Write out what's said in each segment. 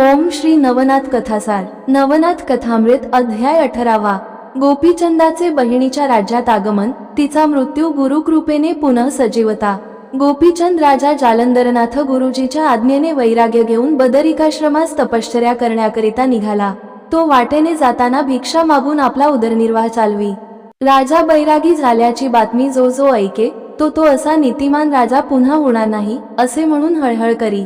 ओम श्री नवनाथ कथासार. नवनाथ कथामृत अध्याय अठरावा. गोपीचंदाचे बहिणीच्या राज्यात आगमन तिचा मृत्यू गुरुकृपेने पुनः सजीवता. गोपीचंद राजा जालंदरनाथ गुरुजीच्या आज्ञेने वैराग्य घेऊन बदरिकाश्रमास तपश्चर्या करण्याकरिता निघाला. तो वाटेने जाताना भिक्षा मागून आपला उदरनिर्वाह चालवी. राजा बैरागी झाल्याची बातमी जो जो ऐके तो तो असा नीतिमान राजा पुन्हा होणार नाही असे म्हणून हळहळ करी.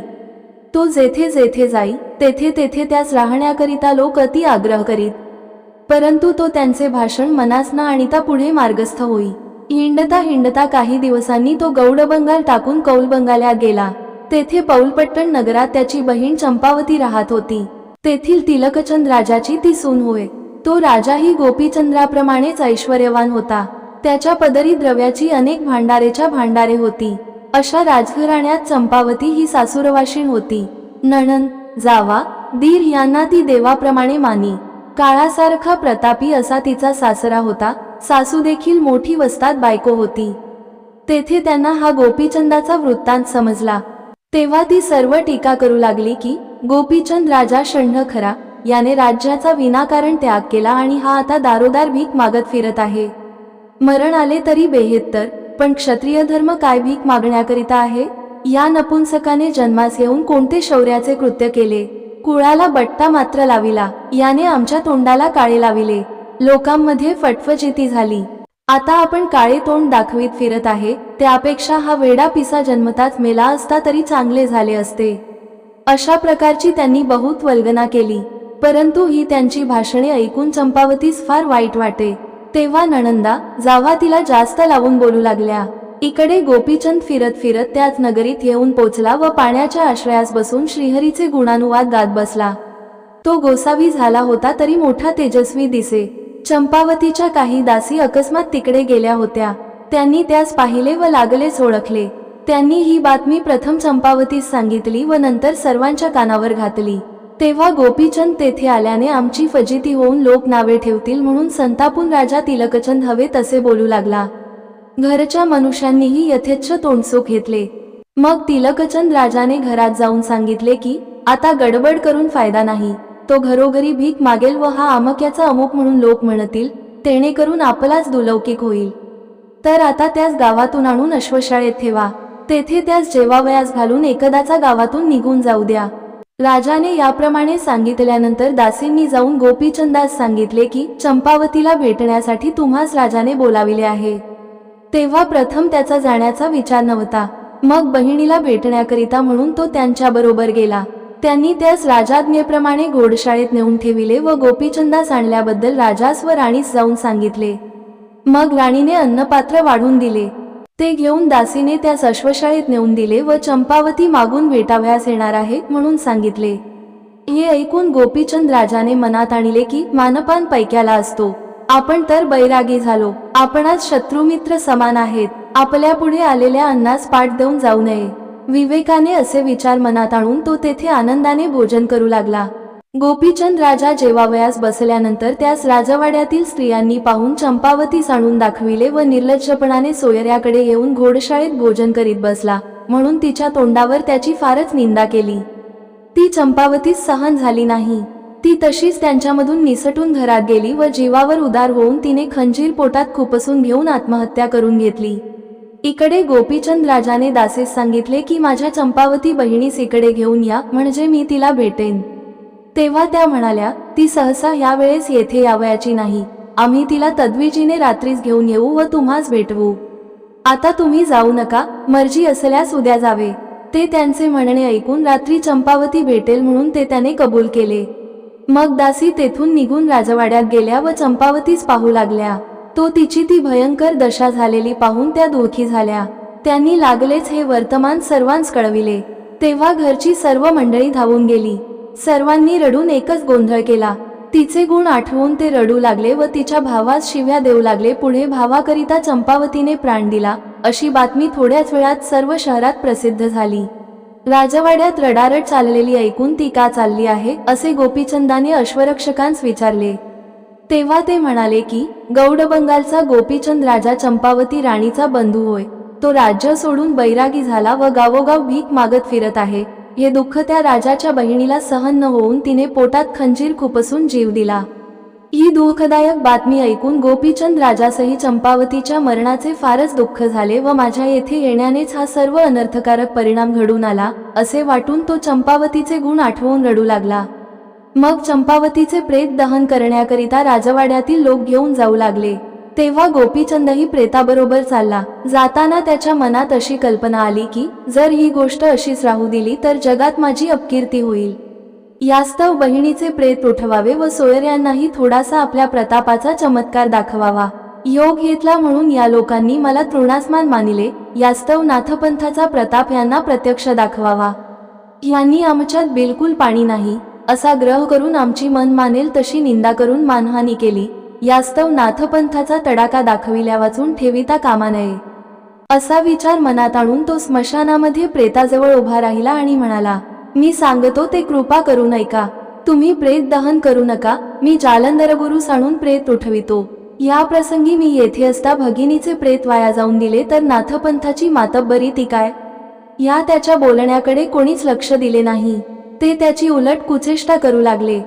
तो जेथे जेथे जाई तेथे तेथे त्यास राहण्याकरिता लोक अति आग्रह करीत. परंतु तो त्यांचे भाषण मनास न आणिता पुढे मार्गस्थ होई. हिंडता हिंडता काही दिवसांनी तो गौडबंगाल टाकून कौलबंगाल्या गेला. तेथे पौलपट्टण नगरात त्याची बहीण चंपावती राहत होती. तेथील तिलकचंद राजाची ती सून होय. तो राजाही गोपीचंद्राप्रमाणेच ऐश्वर्यवान होता. त्याच्या पदरी द्रव्याची अनेक भांडारेच्या भांडारे होती. अशा राजघराण्यात चंपावती ही सासुरवाशीण होती. नणन जावा दीर यांना ती देवाप्रमाणे मानी. काळासारखा प्रतापी असा तिचा सासरा होता. सासू देखील मोठी वस्तात बायको होती. तेथे त्यांना हा गोपीचंदाचा वृत्तांत समजला. तेव्हा ती सर्व टीका करू लागली की गोपीचंद राजा षण्ढ खरा याने राज्याचा विनाकारण त्याग केला आणि हा आता दारोदार भीक मागत फिरत आहे. मरण आले तरी बेहेत्तर पण क्षत्रिय धर्म काय भीक मागण्याकरिता आहे? या नपुंसकाने जन्मास येऊन कोणते शौर्याचे कृत्य केले? कुळाला बट्टा मात्र लाविला. याने आमच्या तोंडाला काळे लाविले. लोकांमध्ये फटफचिती झाली. आता आपण काळे तोंड दाखवीत फिरत आहे. त्यापेक्षा हा वेडा पिसा जन्मताच मेला असता तरी चांगले झाले असते. अशा प्रकारची त्यांनी बहुत वल्गना केली. परंतु ही त्यांची भाषणे ऐकून चंपावतीस फार वाईट वाटे. तेव्हा नणंदा जावा तिला जास्त लावून बोलू लागल्या. इकडे गोपीचंद फिरत फिरत त्याच नगरीत येऊन पोचला व पाण्याच्या आश्रयास बसून श्रीहरीचे गुणानुवाद गात बसला. तो गोसावी झाला होता तरी मोठा तेजस्वी दिसे. चंपावतीच्या काही दासी अकस्मात तिकडे गेल्या होत्या. त्यांनी त्यास पाहिले व लागलेच ओळखले. त्यांनी ही बातमी प्रथम चंपावतीस सांगितली व नंतर सर्वांच्या कानावर घातली. तेव्हा गोपीचंद तेथे आल्याने आमची फजिती होऊन लोक नावे ठेवतील म्हणून संतापून राजा तिलकचंद हवे तसे बोलू लागला. घरच्या मनुष्यांनीही यथेच्छ तोंडसुख घेतले. मग तिलकचंद राजाने घरात जाऊन सांगितले की आता गडबड करून फायदा नाही. तो घरोघरी भीक मागेल व हा अमक्याचा अमुक म्हणून लोक म्हणतील तेणे करून आपलाच दुलौकिक होईल. तर आता त्यास गावातून आणून अश्वशाळेत ठेवा. तेथे त्यास जेवावयास घालून एकदाचा गावातून निघून जाऊ द्या. राजाने याप्रमाणे सांगितल्यानंतर दासींनी जाऊन गोपीचंदास सांगितले की चंपावतीला भेटण्यासाठी तुम्हास राजाने बोलाविले आहे. तेव्हा प्रथम त्याचा जाण्याचा विचार नव्हता. मग बहिणीला भेटण्याकरिता म्हणून तो त्यांच्याबरोबर गेला. त्यांनी त्यास राजाज्ञेप्रमाणे घोडशाळेत नेऊन ठेविले व गोपीचंदास आणल्याबद्दल राजास व राणीस जाऊन सांगितले. मग राणीने अन्नपात्र वाढून दिले. ते घेऊन दासीने त्यास अश्वशाळेत नेऊन दिले व चंपावती मागून भेटाव्यास येणार आहे म्हणून सांगितले. हे ऐकून गोपीचंद राजाने मनात आणले की मानपान पैक्याला असतो. आपण तर बैरागी झालो. आपण आज शत्रुमित्र समान आहेत. आपल्या पुढे आलेल्या अन्नास पाठ देऊन जाऊ नये. विवेकाने असे विचार मनात आणून तो तेथे आनंदाने भोजन करू लागला. गोपीचंद राजा जेवावयास बसल्यानंतर त्यास राजवाड्यातील स्त्रियांनी पाहून चंपावतीस आणून दाखविले व निर्लज्जपणाने सोयऱ्याकडे येऊन घोडशाळेत भोजन करीत बसला म्हणून तिच्या तोंडावर त्याची फारच निंदा केली. ती चंपावतीस सहन झाली नाही. ती तशीच त्यांच्यामधून निसटून घरात गेली व जीवावर उदार होऊन तिने खंजीर पोटात खुपसून घेऊन आत्महत्या करून घेतली. इकडे गोपीचंद राजाने दासीस सांगितले की माझ्या चंपावती बहिणीस इकडे घेऊन या म्हणजे मी तिला भेटेन. तेव्हा त्या म्हणाल्या ती सहसा यावेळेस येथे यावयाची नाही. आम्ही तिला तद्विजीने रात्रीच घेऊन येऊ व तुम्हाच भेटवू. आता तुम्ही जाऊ नका मर्जी असल्यास उद्या जावे. ते त्यांचे म्हणणे ऐकून रात्री चंपावती भेटेल म्हणून ते त्याने कबूल केले. मग दासी तेथून निघून राजवाड्यात गेल्या व चंपावतीस पाहू लागल्या. तो तिची ती भयंकर दशा झालेली पाहून त्या दुःखी झाल्या. त्यांनी लागलेच हे वर्तमान सर्वांस कळविले. तेव्हा घरची सर्व मंडळी धावून गेली. सर्वांनी रडून एकच गोंधळ केला. तिचे गुण आठवून ते रडू लागले व तिच्या भावास शिव्या देऊ लागले. पुढे भावाकरिता चंपावतीने प्राण दिला. अशी बातमी थोड्याच वेळात सर्व शहरात प्रसिद्ध झाली. राजवाड्यात रडारड चाललेली ऐकून ती का चालली आहे असे गोपीचंदाने अश्वरक्षकांस विचारले. तेव्हा ते म्हणाले की गौडबंगालचा गोपीचंद राजा चंपावती राणीचा बंधू होय. तो राज्य सोडून बैरागी झाला व गावोगाव भीक मागत फिरत आहे. हे दुःख त्या राजाच्या बहिणीला सहन न होऊन तिने पोटात खंजीर खुपसून जीव दिला. ही दुःखदायक बातमी ऐकून गोपीचंद राजासही चंपावतीच्या मरणाचे फारच दुःख झाले व माझ्या येथे येण्यानेच हा सर्व अनर्थकारक परिणाम घडून आला असे वाटून तो चंपावतीचे गुण आठवून रडू लागला. मग चंपावतीचे प्रेत दहन करण्याकरिता राजवाड्यातील लोक घेऊन जाऊ लागले. तेव्हा गोपीचंदही प्रेताबरोबर चालला. जाताना त्याच्या मनात अशी कल्पना आली की जर ही गोष्ट अशीच राहू दिली तर जगात माझी अपकीर्ती होईल. यास्तव बहिणीचे प्रेत उठवावे व सोयऱ्यांनाही थोडासा आपल्या प्रतापाचा चमत्कार दाखवावा. योग घेतला म्हणून या लोकांनी मला तृणास्मान मानिले. यास्तव नाथपंथाचा प्रताप यांना प्रत्यक्ष दाखवावा. यांनी आमच्यात बिलकुल पाणी नाही. असा ग्रह करून आमची मन मानेल तशी निंदा करून मानहानी केली. यास्तव नाथपंथाचा तडाका दाखविल्या वाचून ठेविता कामा नये. असा विचार मनात आणून तो स्मशानामध्ये प्रेताजवळ उभा राहिला आणि म्हणाला मी सांगतो ते कृपा करू ऐका तुम्ही प्रेत दहन करू नका. मी जालंधर गुरु सांडून प्रेत उठवितो. या प्रसंगी मी येथे असता भगिनीचे प्रेत वाया जाऊन दिले तर नाथपंथाची मातब्बरी ती काय? या त्याच्या बोलण्याकडे कोणीच लक्ष दिले नाही. ते त्याची उलट कुचेष्टा करू लागले.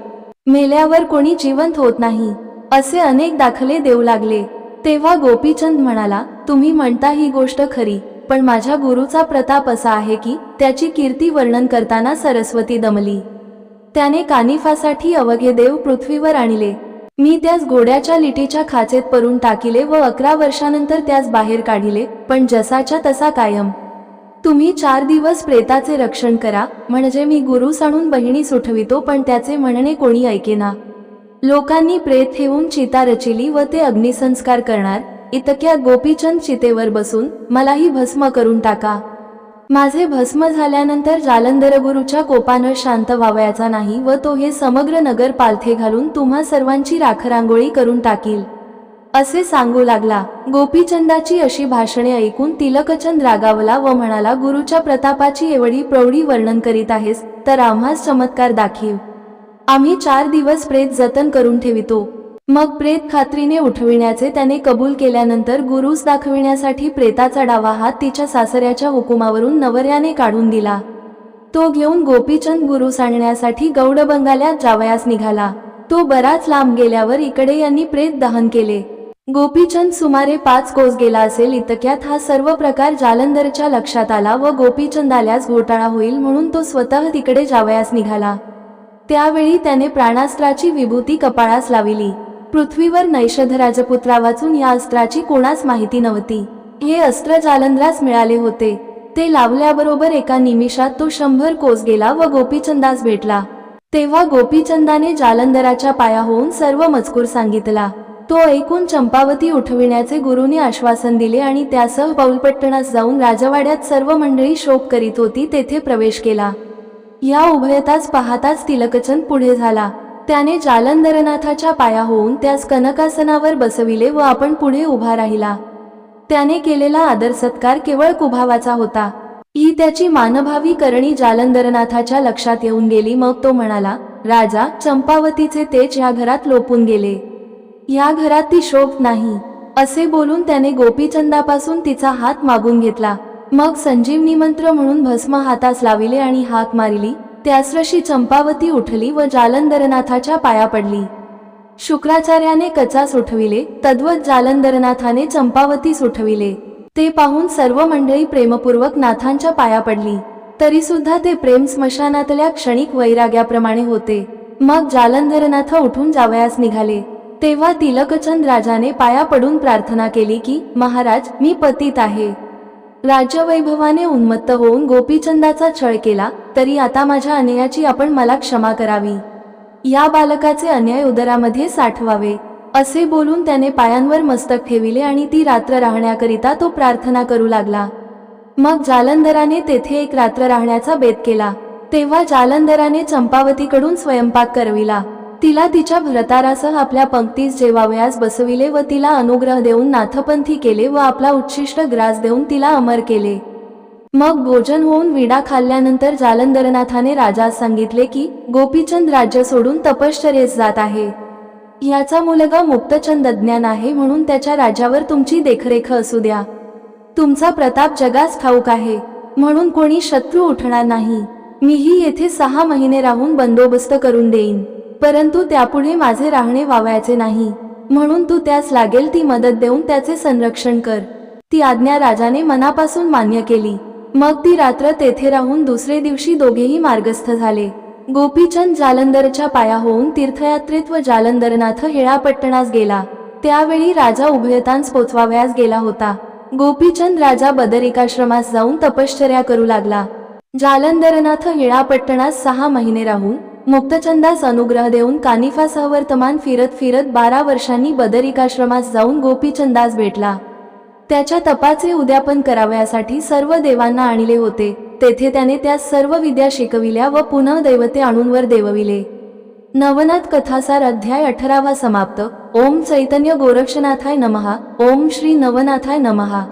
मेल्यावर कोणी जिवंत होत नाही. असे अनेक दाखले देऊ लागले. तेव्हा गोपीचंद म्हणाला तुम्ही म्हणता ही गोष्ट खरी. पण माझ्या गुरुचा प्रताप असा आहे की त्याची कीर्ती वर्णन करताना सरस्वती दमली. त्याने कानिफासाठी अवघे देव पृथ्वीवर आणले. मी त्यास घोड्याच्या लिटीच्या खाचेत परून टाकिले व अकरा वर्षानंतर त्यास बाहेर काढिले पण जसाच्या तसा कायम. तुम्ही चार दिवस प्रेताचे रक्षण करा म्हणजे मी गुरु सांडून बहिणी सुठवितो पण त्याचे म्हणणे कोणी ऐकेना. लोकांनी प्रेत ठेवून चिता रचिली व ते अग्निसंस्कार करणार इतक्या गोपीचंद चितेवर बसून मलाही भस्म करून टाका. माझे भस्म झाल्यानंतर जालंधरगुरूच्या कोपानं शांत व्हावयाचा नाही व तो हे समग्र नगर पालथे घालून तुम्हा सर्वांची राखरांगोळी करून टाकील. असे सांगू लागला. गोपीचंदाची अशी भाषणे ऐकून तिलकचंद रागावला व म्हणाला गुरुच्या प्रतापाची एवढी प्रौढी वर्णन करीत आहेस तर आम्हास चमत्कार दाखीव. आम्ही चार दिवस प्रेत जतन करून ठेवितो. मग प्रेत खात्रीने उठविण्याचे त्याने कबूल केल्यानंतर गुरुस दाखविण्यासाठी प्रेताचा डावा हात तिच्या सासऱ्याच्या हुकुमावरून नवऱ्याने काढून दिला. तो घेऊन गोपीचंद गुरुस आणण्यासाठी गौडबंगाल्यात जावयास निघाला. तो बराच लांब गेल्यावर इकडे यांनी प्रेत दहन केले. गोपीचंद सुमारे पाच कोस गेला असेल इतक्यात हा सर्व प्रकार जालंधरच्या लक्षात आला व गोपीचंद आल्यास घोटाळा होईल म्हणून तो स्वतः तिकडे जावयास निघाला. त्यावेळी त्याने प्राणास्त्राची विभूती कपाळास लाविली. पृथ्वीवर नैषध राजपुत्रा वाचून या अस्त्राची कोणाच माहिती नव्हती? हे अस्त्र जालंधरास मिळाले होते. ते लावल्याबरोबर एका निमिषात तो शंभर कोस गेला व गोपीचंदास भेटला. तेव्हा गोपीचंदाने जालंधराच्या पाया होऊन सर्व मजकूर सांगितला. तो ऐकून चंपावती उठविण्याचे गुरुने आश्वासन दिले आणि त्यासह पौलपट्टणास जाऊन राजवाड्यात सर्व मंडळी शोक करीत होती तेथे प्रवेश केला. या उभयताच पाहताच तिलकचंद पुढे झाला. त्याने जालंधरनाथाच्या पाया होऊन त्यास कनकासनावर बसविले व आपण पुढे उभा राहिला. त्याने केलेला आदर सत्कार केवळ कुभावाचा होता. ही त्याची मानभावी करणी जालंधरनाथाच्या लक्षात येऊन गेली. मग तो म्हणाला राजा चंपावतीचे तेज या घरात लोपून गेले. या घरात ती शोभ नाही. असे बोलून त्याने गोपीचंदापासून तिचा हात मागून घेतला. मग संजीवनी मंत्र म्हणून भस्म हातास लाविले आणि हाक मारिली त्यासरशी चंपावती उठली व जालंधरनाथाच्या पाया पडली. शुक्राचार्याने कचास उठविले तद्वत जालंधरनाथाने चंपावतीस उठविले ते पाहून सर्व मंडळी प्रेमपूर्वक नाथांच्या पाया पडली. तरीसुद्धा ते प्रेम स्मशानातल्या क्षणिक वैराग्याप्रमाणे होते. मग जालंधरनाथ उठून जावयास निघाले. तेव्हा तिलकचंद राजाने पाया पडून प्रार्थना केली की महाराज मी पतित आहे. राज्यवैभवाने उन्मत्त होऊन गोपीचंदाचा छळ केला तरी आता माझ्या अन्यायाची आपण मला क्षमा करावी. या बालकाचे अन्याय उदरामध्ये साठवावे असे बोलून त्याने पायांवर मस्तक ठेविले आणि ती रात्र राहण्याकरिता तो प्रार्थना करू लागला. मग जालंधराने तेथे एक रात्र राहण्याचा बेत केला तेव्हा जालंधराने चंपावतीकडून स्वयंपाक करविला. तिला तिच्या भरतारासह आपल्या पंक्तीस जेवावयास बसविले व तिला अनुग्रह देऊन नाथपंथी केले व आपला उच्छिष्ट ग्रास देऊन तिला अमर केले. मग भोजन होऊन विडा खाल्ल्यानंतर जालंधरनाथाने राजास सांगितले की गोपीचंद राज्य सोडून तपश्चर्येस जात आहे. याचा मुलगा मुक्तचंद अज्ञान आहे म्हणून त्याच्या राज्यावर तुमची देखरेख असू द्या. तुमचा प्रताप जगास ठाऊक आहे म्हणून कोणी शत्रू उठणार नाही. मीही येथे सहा महिने राहून बंदोबस्त करून देईन. परंतु त्यापुढे माझे राहणे वावायचे नाही. म्हणून तू त्यास लागेल ती मदत देऊन त्याचे संरक्षण कर. ती आज्ञा राजाने मनापासून मान्य केली. मग ती रात्र तेथे राहून दुसरे दिवशी दोघेही मार्गस्थ झाले. गोपीचंद जालंधरच्या पाया होऊन तीर्थयात्रेत व जालंदरनाथ हेळापट्टणास गेला. त्यावेळी राजा उभयतांस पोचवावयास गेला होता. गोपीचंद राजा बदरिकाश्रमास जाऊन तपश्चर्या करू लागला. जालंदरनाथ हेळापट्टणास सहा महिने राहून मुक्तचंदास अनुग्रह देऊन कानिफा सहवर्तमान फिरत फिरत बारा वर्षांनी बदरिकाश्रमास जाऊन गोपीचंदास भेटला. त्याच्या तपाचे उद्यापन करावयासाठी सर्व देवांना आणले होते. तेथे त्याने त्या सर्व विद्या शिकविल्या व पुन्हा दैवते आणूनवर देवविले. नवनाथ कथासार अध्याय अठरावा समाप्त. ओम चैतन्य गोरक्षनाथाय नमहा ओम श्री नवनाथाय नमहा